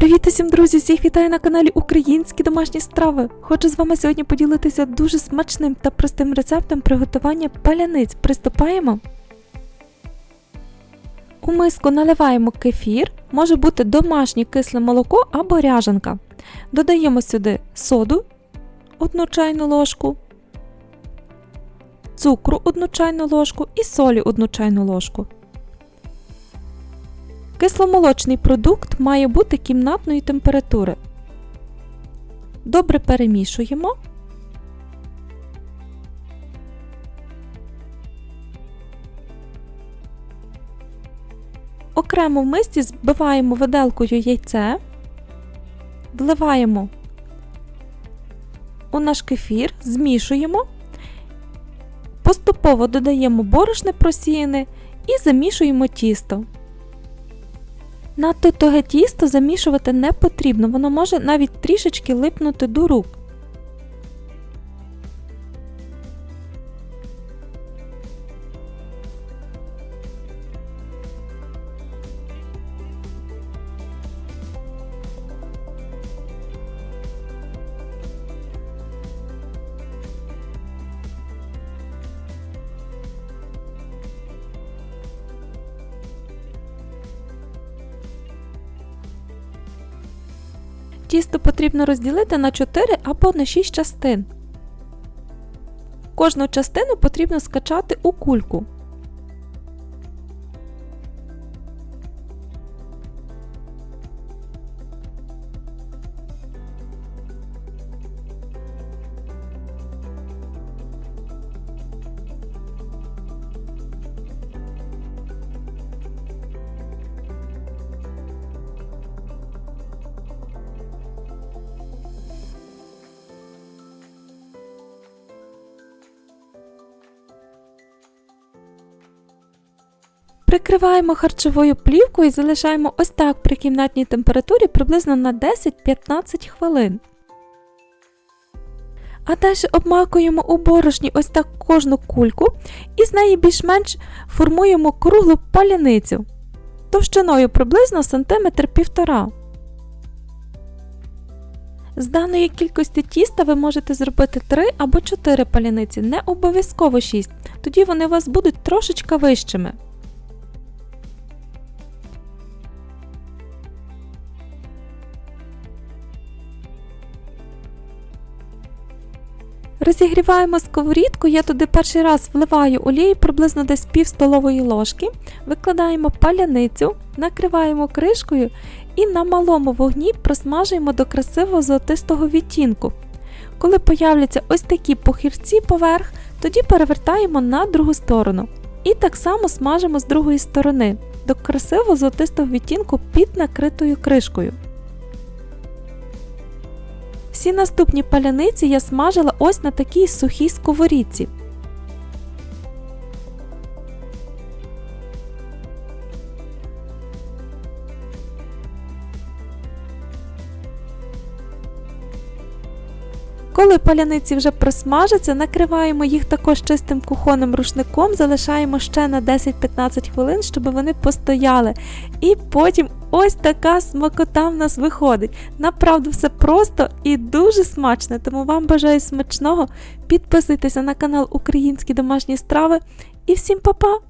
Привіт усім, друзі! Всіх вітаю на каналі Українські домашні страви. Хочу з вами сьогодні поділитися дуже смачним та простим рецептом приготування паляниць. Приступаємо. У миску наливаємо кефір, може бути домашнє кисле молоко або ряжанка. Додаємо сюди соду 1 чайну ложку, цукру 1 чайну ложку і солі 1 чайну ложку. Кисломолочний продукт має бути кімнатної температури. Добре перемішуємо. Окремо в мисці збиваємо виделкою яйце, вливаємо у наш кефір, змішуємо, поступово додаємо борошне просіяне і замішуємо тісто. Надто туге тісто замішувати не потрібно, воно може навіть трішечки липнути до рук. Тісто потрібно розділити на 4 або на 6 частин. Кожну частину потрібно скачати у кульку. Прикриваємо харчовою плівкою і залишаємо ось так при кімнатній температурі приблизно на 10-15 хвилин. А далі обмакуємо у борошні ось так кожну кульку і з неї більш-менш формуємо круглу паляницю товщиною приблизно сантиметр півтора. З даної кількості тіста ви можете зробити 3 або 4 паляниці, не обов'язково 6, тоді вони у вас будуть трошечки вищими. Розігріваємо сковорідку, я туди перший раз вливаю олію приблизно десь пів столової ложки, викладаємо паляницю, накриваємо кришкою і на малому вогні просмажуємо до красивого золотистого відтінку. Коли появляться ось такі похірці поверх, тоді перевертаємо на другу сторону. І так само смажимо з другої сторони до красивого золотистого відтінку під накритою кришкою. Всі наступні паляниці я смажила ось на такій сухій сковорідці. Коли паляниці вже просмажаться, накриваємо їх також чистим кухонним рушником, залишаємо ще на 10-15 хвилин, щоб вони постояли. І потім ось така смакота в нас виходить. Направду все просто і дуже смачно, тому вам бажаю смачного. Підписуйтеся на канал Українські домашні страви і всім па-па!